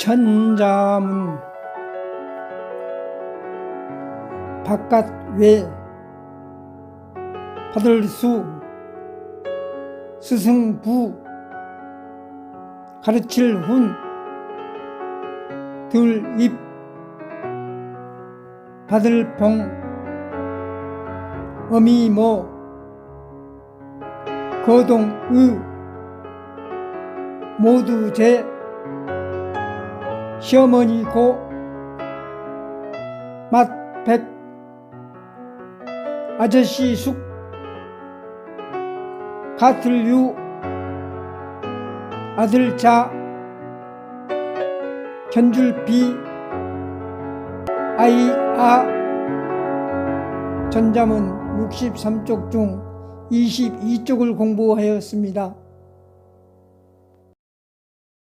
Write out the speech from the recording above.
천자문. 바깥 외 받을 수 스승부 가르칠 훈 들입 받을 봉 어미모 거동의 모두 제 시어머니 고 맛백 아저씨 숙 가틀유 아들 자 견줄 비 아이 아 전자문 63쪽 중 22쪽을 공부하였습니다.